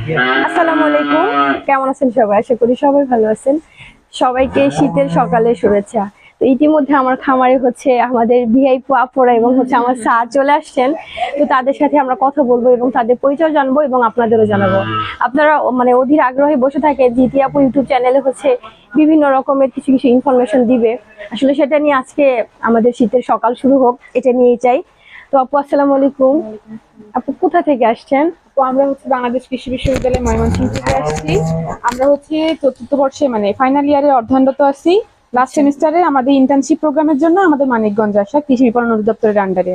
আসসালামু আলাইকুম। কেমন আছেন সবাই? আশা করি সবাই ভালো আছেন। সবাইকে শীতের সকালে শুভেচ্ছা। তো ইতিমধ্যে আমার খামারে হচ্ছে আমাদের ভিআইপি আপুরা এবং হচ্ছে আমার স্যার চলে আসছেন। তো তাদের সাথে আমরা কথা বলব এবং তাদের পরিচয় জানব এবং আপনাদেরও জানাব। আপনারা মানে অধীর আগ্রহে বসে থাকে জিতি আপু ইউটিউব চ্যানেলে হচ্ছে বিভিন্ন রকমের কিছু কিছু ইনফরমেশন দিবে। আসলে সেটা নিয়ে আজকে আমাদের শীতের সকাল শুরু হোক, এটা নিয়েই চাই। তো আপু, আসসালামু আলাইকুম। আপু, কোথা থেকে আসছেন? আমরা হচ্ছে বাংলাদেশ কৃষি বিশ্ববিদ্যালয় ময়মনসিংহ থেকে আসছি। আমরা হচ্ছে চতুর্থ বর্ষে মানে ফাইনাল ইয়ারে অধ্যয়নরত আছি। লাস্ট সেমিস্টারে আমাদের ইন্টার্নশিপ প্রোগ্রামের জন্য আমাদের মানিকগঞ্জ আসা কৃষি বিপণন অধিদপ্তরের আন্ডারে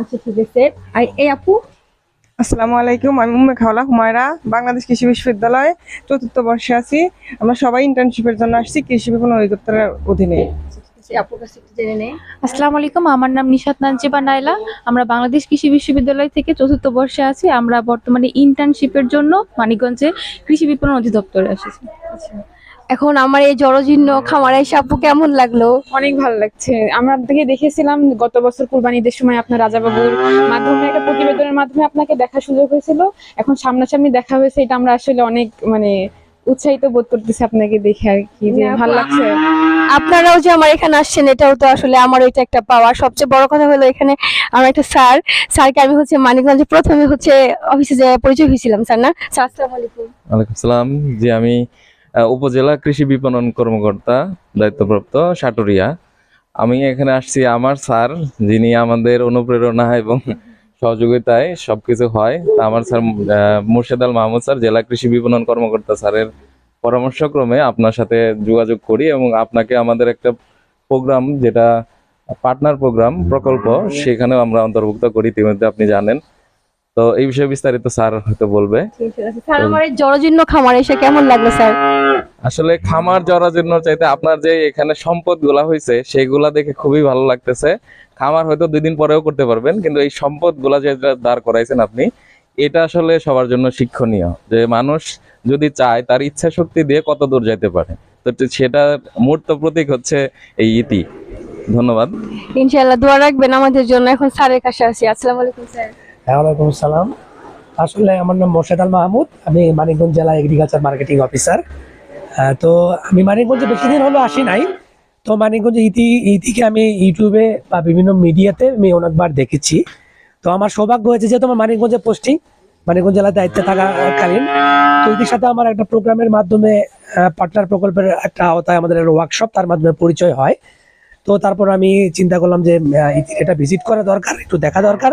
আচ্ছা ঠিক আছে। আর এই আপু? আসসালামু আলাইকুম, আমি উম্মে খাওয়ালা হুমায়রা, বাংলাদেশ কৃষি বিশ্ববিদ্যালয়ে চতুর্থ বর্ষে আছি। আমরা সবাই ইন্টার্নশিপের জন্য আসছি কৃষি বিপণন অধিদপ্তরের অধীনে। আপুর কাছে একটু জেনে নেই। আসসালামু আলাইকুম আমার নাম নিশাত নাজিবা নাইলা। আমরা বাংলাদেশ কৃষি বিশ্ববিদ্যালয় থেকে চতুর্থ বর্ষে আছি। আমরা বর্তমানে ইন্টার্নশিপের জন্য মানিকগঞ্জে কৃষি বিপণন অধিদপ্তরে এসেছি। এখন আমার এই জরজীর্ণ খামারে এসে আপু কেমন লাগল? অনেক ভালো লাগছে। আমরা আপনাকে দেখেছিলাম গত বছর কুরবানি ঈদের সময় আপনার রাজাবাবুর মাধ্যমে একটা প্রতিবেদনের মাধ্যমে আপনাকে দেখার সুযোগ হয়েছিল। এখন সামনাসামনি দেখা হয়েছে এটা আমরা আসলে অনেক মানে উৎসাহিত বোধ করতেছি আপনাকে দেখে আর কি ভালো লাগছে। আপনারাও যে আমার এখানে আসছেন, এটাও তো আসলে আমার এটা একটা পাওয়া সবচেয়ে বড় কথা হলো এখানে আমার একটা স্যার। স্যারকে আমি হচ্ছে মানিকগঞ্জে প্রথমে হচ্ছে অফিসে যে পরিচয় হয়েছিলাম, স্যার না? স্যার, আসসালামু আলাইকুম। সালাম জি, আমি উপজেলা কৃষি বিপণন কর্মকর্তা, দায়িত্বপ্রাপ্ত সাটুরিয়া। আমি এখানে আসছি আমার স্যার, যিনি আমাদের অনুপ্রেরণা এবং সহযোগিতায় সবকিছু হয়। আমার স্যার মুর্শেদ আল মাহমুদ স্যার, জেলা কৃষি বিপণন কর্মকর্তা স্যারের পরামর্শক্রমে আপনার সাথে যোগাযোগ করি এবং আপনাকে আমাদের একটা প্রোগ্রাম যেটা পার্টনার প্রোগ্রাম প্রকল্প সেখানেও আমরা অন্তর্ভুক্ত করি ইতিমধ্যে আপনি জানেন। তো এই বিষয়ে বিস্তারিত স্যার হয়তো বলবে। স্যার আমার এই জরজীর্ণ এসে কেমন লাগল স্যার? আসলে খামার জরাজীর্ণ চাইতে আপনার যে এখানে সম্পদগুলা হয়েছে সেগুলা দেখে খুবই ভালো লাগতেছে। খামার হয়তো দুই দিন পরেও করতে পারবেন কিন্তু এই সম্পদগুলা যে দাঁড় করাইছেন আপনি এটা আসলে সবার জন্য শিক্ষণীয় যে মানুষ যদি চায় তার ইচ্ছা শক্তি দিয়ে কত দূর যেতে পারে। তো তো সেটা মূর্ত প্রতীক হচ্ছে এই ইতি। ধন্যবাদ। ইনশাআল্লাহ দোয়া রাখবেন আমাদের জন্য। এখন স্যারের কাছে আসি আসসালামু আলাইকুম স্যার। হ্যাঁ ওয়ালাইকুম সালাম। আসলে আমার নাম মোর্শেদ আল মাহমুদ। আমি মানিকগঞ্জ জেলা এগ্রিকালচার মার্কেটিং অফিসার তো আমি মানিকগঞ্জে বেশি দিন হলো আসি নাই। তো মানিকগঞ্জে ইতি ইতিকে আমি ইউটিউবে বা বিভিন্ন মিডিয়াতে আমি অনেকবার দেখেছি। তো আমার সৌভাগ্য হয়েছে যেহেতু আমার মানিকগঞ্জে পোস্টিং মানিকগঞ্জ জেলার দায়িত্বে থাকাকালীন। তো ইতির সাথে আমার একটা প্রোগ্রামের মাধ্যমে পার্টনার প্রকল্পের একটা আওতায় আমাদের ওয়ার্কশপ তার মাধ্যমে পরিচয় হয়। তো তারপর আমি চিন্তা করলাম যে এটা ভিজিট করা দরকার, একটু দেখা দরকার,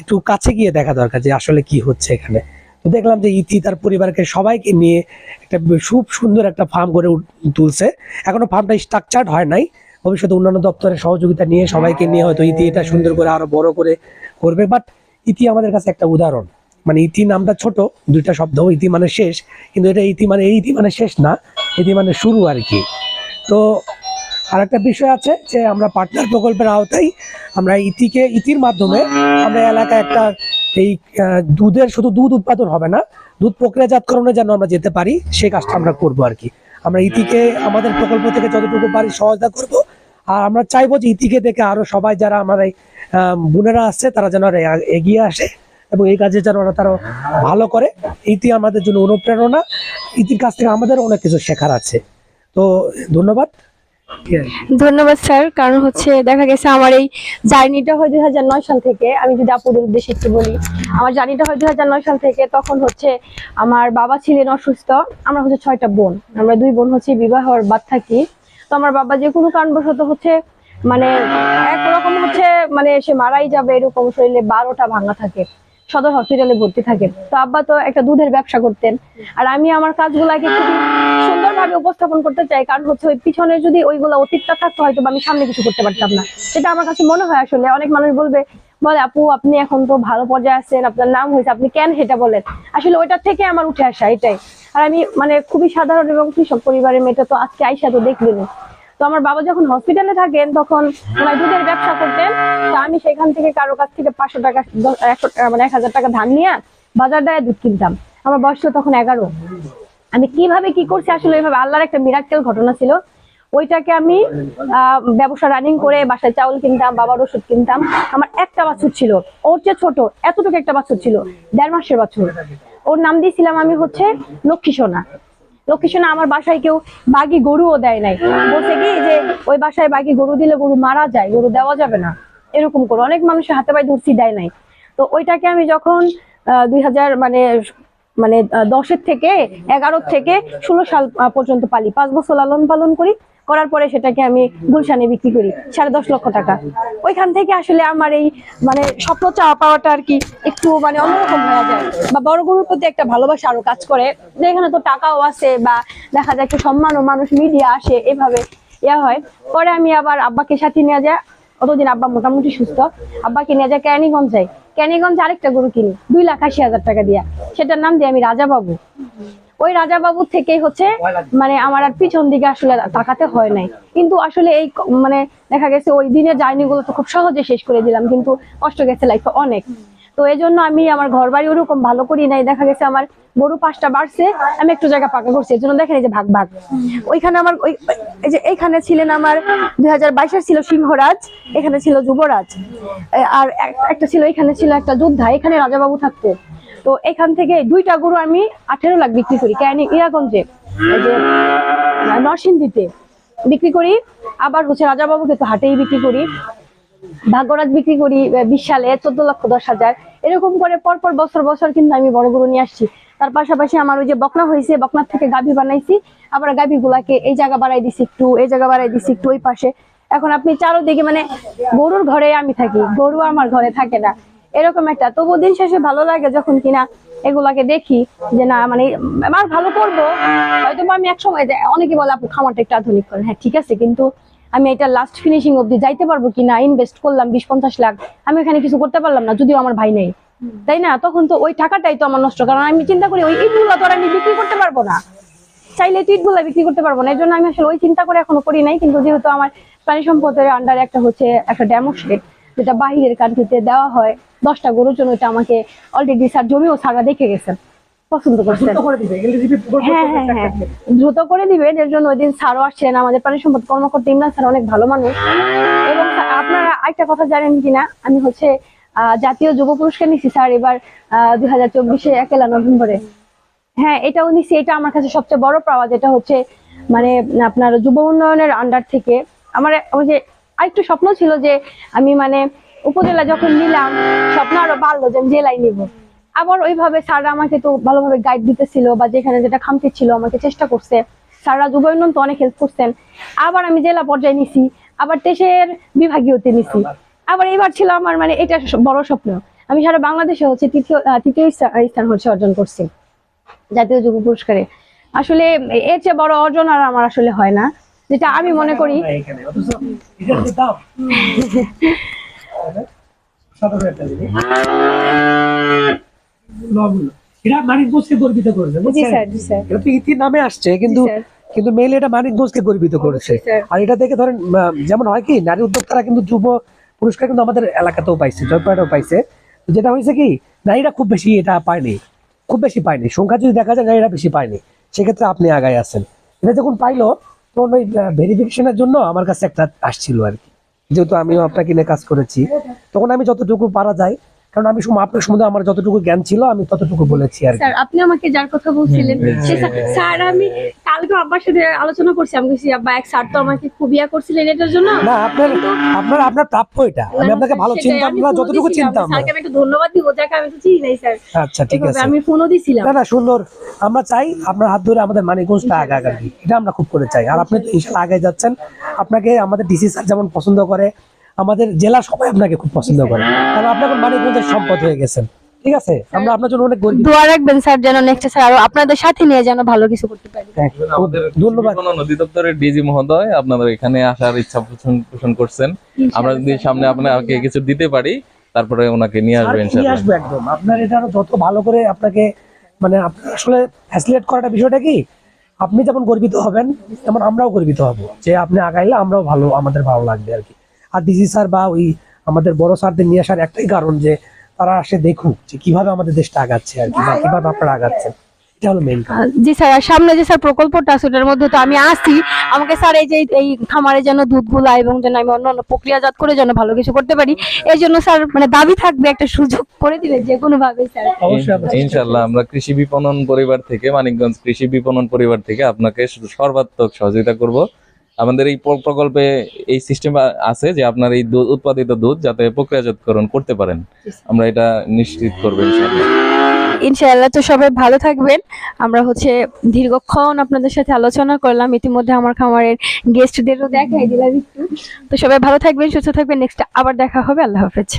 একটু কাছে গিয়ে দেখা দরকার যে আসলে কি হচ্ছে এখানে। তো দেখলাম যে ইতি তার পরিবারকে সবাইকে নিয়ে একটা খুব সুন্দর একটা ফার্ম করে তুলছে। এখনও ফার্মটা স্ট্রাকচার্ড হয় নাই। ভবিষ্যতে অন্যান্য দপ্তরের সহযোগিতা নিয়ে সবাইকে নিয়ে হয়তো ইতি এটা সুন্দর করে আরও বড় করে করবে বাট ইতি আমাদের কাছে একটা উদাহরণ। মানে ইতি নামটা ছোট, দুইটা শব্দ, ইতি মানে শেষ, কিন্তু এটা ইতি মানে এই ইতি মানে শেষ না, ইতি মানে শুরু আর কি। তো আরেকটা বিষয় আছে যে আমরা পার্টনার প্রকল্পের আওতায় আমরা ইতিকে, ইতির মাধ্যমে আমরা এলাকায় একটা এই দুধের, শুধু দুধ উৎপাদন হবে না, দুধ প্রক্রিয়াজাতকরণে যেন আমরা যেতে পারি সেই কাজটা আমরা করব আর কি। আমরা ইতিকে, আমাদের প্রকল্প থেকে যতটুকু পারি সহায়তা করব আর আমরা চাইব যে ইতিকে দেখে আরও সবাই যারা আমার এই বোনেরা আছে, তারা যেন এগিয়ে আসে এবং এই কাজে যেন ওরা তারা ভালো করে। ইতি আমাদের জন্য অনুপ্রেরণা। ইতির কাছ থেকে আমাদের অনেক কিছু শেখার আছে। তো ধন্যবাদ। ধন্যবাদ, স্যার। কারণ হচ্ছে দেখা গেছে আমার এই জার্নিটা হয় দুই হাজার নয় সাল থেকে। আমি যদি আপুদের উদ্দেশ্যে একটু বলি, আমার জার্নিটা হয় দুই হাজার নয় সাল থেকে। তখন হচ্ছে আমার বাবা ছিলেন অসুস্থ। আমরা হচ্ছে ছয়টা বোন। আমরা দুই বোন হচ্ছে বিবাহর বাদ থাকি। তো আমার বাবা যে কোনো কারণবশত হচ্ছে মানে একরকম হচ্ছে মানে সে মারাই যাবে এরকম শরীরে বারোটা ভাঙা থাকে, সদর হসপিটালে ভর্তি থাকে। তো আব্বা তো একটা দুধের ব্যবসা করতেন। আর আমি আমার কাজগুলাকে খুবই সুন্দরভাবে উপস্থাপন করতে চাই, কারণ হচ্ছে ওই পিছনে যদি ওইগুলো অতীতটা থাকতো হয়তো আমি সামনে কিছু করতে পারতাম না। সেটা আমার কাছে মনে হয় আসলে, অনেক মানুষ বলবে বলে, আপু, আপনি এখন তো ভালো পর্যায়ে আছেন, আপনার নাম হয়েছে, আপনি কেন সেটা বলেন? আসলে ওইটার থেকে আমার উঠে আসা এটাই। আর আমি মানে খুবই সাধারণ এবং কৃষক পরিবারের মেয়েটা তো আজকে আইসা তো দেখলেন তো আমার বাবা যখন হসপিটালে থাকেন, তখন ওনার দুধের ব্যবসা করতেন। তো আমি সেখান থেকে কারও কাছ থেকে পাঁচশো টাকা একশো মানে এক হাজার টাকা ধান নিয়ে বাজার দেয় দুধ কিনতাম। আমার বয়স তখন এগারো। আমি কীভাবে কি করছি? আসলে ওইভাবে আল্লাহর একটা মিরাক্কেল ঘটনা ছিল। ওইটাকে আমি ব্যবসা রানিং করে বাসায় চাউল কিনতাম, বাবার ওষুধ কিনতাম। আমার একটা বাছুর ছিল। ওর চেয়ে ছোট, এতটুকু একটা বাছুর ছিল, দেড় মাসের বাছুর। ওর নাম দিয়েছিলাম আমি হচ্ছে লক্ষ্মী সোনা লক্ষ্মী সোনা আমার বাসায় কেউ বাগি গরুও দেয় নাই। বলছে কি যে, ওই বাসায় বাগি গরু দিলে গরু মারা যায়, গরু দেওয়া যাবে না। এরকম করে। অনেক মানুষের হাতে পায়ে ধরছি দেয় নাই। তো ওইটাকে আমি যখন দুই হাজার মানে মানে দশের থেকে, এগারোর থেকে ষোলো সাল পর্যন্ত পালি। পাঁচ বছর লালন পালন করি। করার পরে সেটাকে আমি গুলশানে বিক্রি করি, সাড়ে দশ লক্ষ টাকা। ওইখান থেকে আসলে আমার এই মানে স্বপ্ন চাওয়া পাওয়াটা আর কি একটু মানে অন্যরকম হয়ে যায়। বা বড় গরুর প্রতি একটা ভালোবাসা আরও কাজ করে এখানে তো টাকাও আছে বা দেখা যায় একটু সম্মানও মানুষ মিডিয়া আসে, এভাবে ইয়া হয়। পরে আমি আবার আব্বাকে সাথে নিয়ে যায় অতদিন আব্বা মোটামুটি সুস্থ। আব্বাকে নিয়ে যায় ক্যানিগঞ্জ। যাই ক্যানিগঞ্জ আরেকটা গরু কিনি, দুই লাখ আশি হাজার টাকা দিয়া। সেটার নাম দিয়ে আমি রাজা বাবু ওই রাজা বাবুর থেকেই হচ্ছে মানে আমার আর পিছন দিকে আসলে তাকাতে হয় নাই। কিন্তু আসলে এই মানে দেখা গেছে ওই দিনের জার্নি গুলো তো খুব সহজে শেষ করে দিলাম, কিন্তু কষ্ট গেছে লাইফে অনেক। তো এই জন্য আমি আমার ঘর বাড়ি ওরকম ভালো করি নাই, দেখা গেছে আমার গরু পাঁচটা বাড়ছে, আমি একটু জায়গা পাকা করছি এর জন্য দেখেন এই যে ভাগ ভাগ। ওইখানে আমার ওই এই যে এইখানে ছিলেন আমার দুই হাজার ছিল সিংহরাজ, এখানে ছিল যুবরাজ। আর একটা ছিল, এখানে ছিল একটা যোদ্ধা, এখানে রাজাবাবু থাকতো। তো এখান থেকে দুইটা গরু আমি আঠেরো লাখ বিক্রি করি। কেন ইয়াগঞ্জে এই নরসিংদীতে বিক্রি করি। আবার হচ্ছে রাজাবাবুকে তো হাটেই বিক্রি করি। ভাগ্যরাজ বিক্রি করি আহ, বিশ সালে চোদ্দ লক্ষ দশ হাজার। এরকম করে পরপর বছর বছর কিন্তু আমি বড় গরু নিয়ে আসছি। তার পাশাপাশি আমার ওই যে বকনা হয়েছে বকনার থেকে গাভী বানাইছি। আবার গাভী গুলাকে এই জায়গা বাড়াই দিছি একটু এই জায়গা বাড়াই দিছি একটু ওই পাশে। এখন আপনি চারোদিকে মানে গরুর ঘরে আমি থাকি গরু আমার ঘরে থাকে না। এরকম একটা তবু দিন শেষে ভালো লাগে যখন কিনা এগুলাকে দেখি যে না মানে আমার ভালো করব। হয়তো আমি এক সময় অনেকে বলে, আপু, খামারটা একটু আধুনিক করেন। হ্যাঁ ঠিক আছে, কিন্তু আমি এটা লাস্ট ফিনিশিং অবধি যাইতে পারব কিনা ইনভেস্ট করলাম বিশ পঞ্চাশ লাখ, আমি এখানে কিছু করতে পারলাম না, যদিও আমার ভাই নেই। তাই না? তখন তো ওই টাকাটাই তো আমার নষ্ট, কারণ আমি চিন্তা করি, ওই ইটগুলো তো আমি বিক্রি করতে পারব না। চাইলে তো ইটগুলো বিক্রি করতে পারব না এই জন্য আমি আসলে ওই চিন্তা করে এখনও করি নাই, কিন্তু যেহেতু আমার প্রাণী সম্পদের আন্ডারে একটা হচ্ছে একটা ডেমোস্ট্রেট যেটা বাহিরের কান্ট্রিতে দেওয়া হয় দশটা গরুর জন্য এটা আমাকে অলরেডি স্যার জমিও সারা দেখে গেছেন। পছন্দ করছেন। এলজিবি প্রকল্প হ্যাঁ হ্যাঁ হ্যাঁ। দ্রুত করে দিবেন এর জন্য ওই দিন স্যারও আসছিলেন আমাদের প্রাণী সম্পদ কর্মকর্তা ইমরান স্যার অনেক ভালো মানুষ। এবং আপনারা একটা কথা জানেন কিনা? আমি হচ্ছে আহ, জাতীয় যুব পুরস্কার নিচ্ছি স্যার এবার দুই হাজার চব্বিশে একেলা নভেম্বরে। হ্যাঁ এটাও নিচ্ছি এটা আমার কাছে সবচেয়ে বড় পাওয়া যেটা হচ্ছে মানে আপনার যুব উন্নয়নের আন্ডার থেকে। আমার ওই যে আরেকটু স্বপ্ন ছিল যে আমি মানে উপজেলা যখন নিলাম, স্বপ্ন আরও বাড়লো যে আমি জেলায় নিব। আবার ওইভাবে স্যাররা আমাকে তো ভালোভাবে গাইড দিতেছিল বা যেখানে যেটা খামতি ছিল আমাকে চেষ্টা করছে। স্যাররা যুব উন্নয়ন তো অনেক হেল্প করছেন। আবার আমি জেলা পর্যায়ে নিছি, আবার দেশের বিভাগীয়তে নিছি। আবার এবার ছিল আমার মানে এটা বড় স্বপ্ন। আমি সারা বাংলাদেশে হচ্ছে তৃতীয় তৃতীয় স্থান- হচ্ছে অর্জন করছি। জাতীয় যুব পুরস্কারে। আসলে এর চেয়ে বড় অর্জন আর আমার আসলে হয় না। যেটা আমি মনে করি। এটা মানিকগঞ্জকে গর্বিত করেছে জি বুঝছেন? স্যার জি স্যার। এটা তো ইতির নামে আসছে কিন্তু কিন্তু মেলে এটা মানিকগঞ্জকে গর্বিত করেছে। আর এটা দেখে ধরেন যেমন হয় কি নারী উদ্যোক্তারা কিন্তু যুব পুরস্কার কিন্তু আমাদের এলাকাতেও পাইছে জয়পাড়াও পাইছে। যেটা হয়েছে কি নারীরা খুব বেশি এটা পায়নি খুব বেশি পায়নি। সংখ্যা যদি দেখা যায় নারীরা বেশি পায়নি। সেক্ষেত্রে আপনি আগায় আছেন। এটা যখন পাইলো তখন ওই ভেরিফিকেশনের জন্য আমার কাছে একটা আসছিল আর কি। যেহেতু আমিও আপনাকে নিয়ে কাজ করেছি, তখন আমি যতটুকু পারা যায় কারণ আমি শুধু আপনার সম্বন্ধে আমার যতটুকু জ্ঞান ছিল আমি ততটুকু বলেছি আর স্যার আপনি আমাকে যার কথা বলছিলেন স্যার- স্যার আমি কালকে আব্বার সাথে আলোচনা করছি। আমি বলছি আব্বা এক স্যার তো আমাকে খুব ইয়া করছিলেন এটার জন্য। না আপনার আপনার আপনার প্রাপ্য এটা। আমি আপনাকে ভালো সেটাই, চিনতাম আমি না যতটুকু। চিনতাম স্যারকে আমি একটু ধন্যবাদ দিব যাকে আমি তো চিনি নাই স্যার। আচ্ছা ঠিক আছে। আমি ফোনও দিছিলাম। না না সুন্দর। আমরা চাই আপনার হাত ধরে আমাদের মানিকগঞ্জটা আগে আগাবি এটা আমরা খুব করে চাই। আর আপনি তো ইনশাল্লাহ আগে যাচ্ছেন। আপনাকে আমাদের ডিসি স্যার যেমন পছন্দ করে আমাদের জেলা সবাই আপনাকে খুব পছন্দ করে। কারণ আপনি এখন মানিকগঞ্জের সম্পদ হয়ে গেছেন। ঠিক আছে? আমরা আপনার জন্য অনেক গর্বিত। দোয়া রাখবেন স্যার যেন নেক্সট স্যার আরও আপনাদের সাথে নিয়ে যেন ভালো কিছু করতে পারি। ধন্যবাদ। বিপণন অধিদপ্তরের ডিজি মহোদয় আপনাদের এখানে আসার ইচ্ছা পোষণ পোষণ করছেন। আমরা যদি সামনে আপনাকে কিছু দিতে পারি তারপরে ওনাকে নিয়ে আসবেন আসব নিয়ে ইনশাআল্লাহ। আসব একদম। আপনার এটা আরও যত ভালো করে আপনাকে মানে আপনার আসলে ফ্যাসিলেট করাটা বিষয়টা কি? আপনি যেমন গর্বিত হবেন তেমন আমরাও গর্বিত হব যে আপনি আগাইলে আমরাও ভালো আমাদের ভালো লাগবে আর কি। আর ডিসি স্যার বা ওই আমাদের বড় স্যারদের নিয়ে আসার একটাই কারণ যে তারা আসে দেখুক যে কীভাবে আমাদের দেশটা আগাচ্ছে আর কি বা কীভাবে আপনারা আগাচ্ছেন। এটা হলো মেইন আহ, জি স্যার আর সামনে যে স্যার প্রকল্পটা আছে ওটার মধ্যে তো আমি আসি। আমাকে স্যার এই যে এই খামারে যেন দুধগুলা এবং যেন আমি অন্য অন্য প্রক্রিয়াজাত করে যেন ভালো কিছু করতে পারি এই জন্য স্যার মানে দাবি থাকবে একটা সুযোগ করে যে কোনো ভাবে স্যার। ইনশাল্লাহ আমরা কৃষি বিপণন পরিবার থেকে মানিকগঞ্জ কৃষি বিপণন পরিবার থেকে আপনাকে সর্বাত্মক সহযোগিতা করব। আমাদের এই প্রকল্পে এই সিস্টেম আছে যে আপনার এই দুধ উৎপাদিত দুধ যাতে প্রক্রিয়াজাতকরণ করতে পারেন। আমরা এটা নিশ্চিত করব ইনশাল্লাহ ইনশাআল্লাহ, তো সবাই ভালো থাকবেন। আমরা হচ্ছে দীর্ঘক্ষণ আপনাদের সাথে আলোচনা করলাম। ইতিমধ্যে আমার খামারের গেস্টদেরও দেখাই দিলাম একটু। তো সবাই ভালো থাকবেন, সুস্থ থাকবেন। নেক্সট আবার দেখা হবে। আল্লাহ হাফেজ।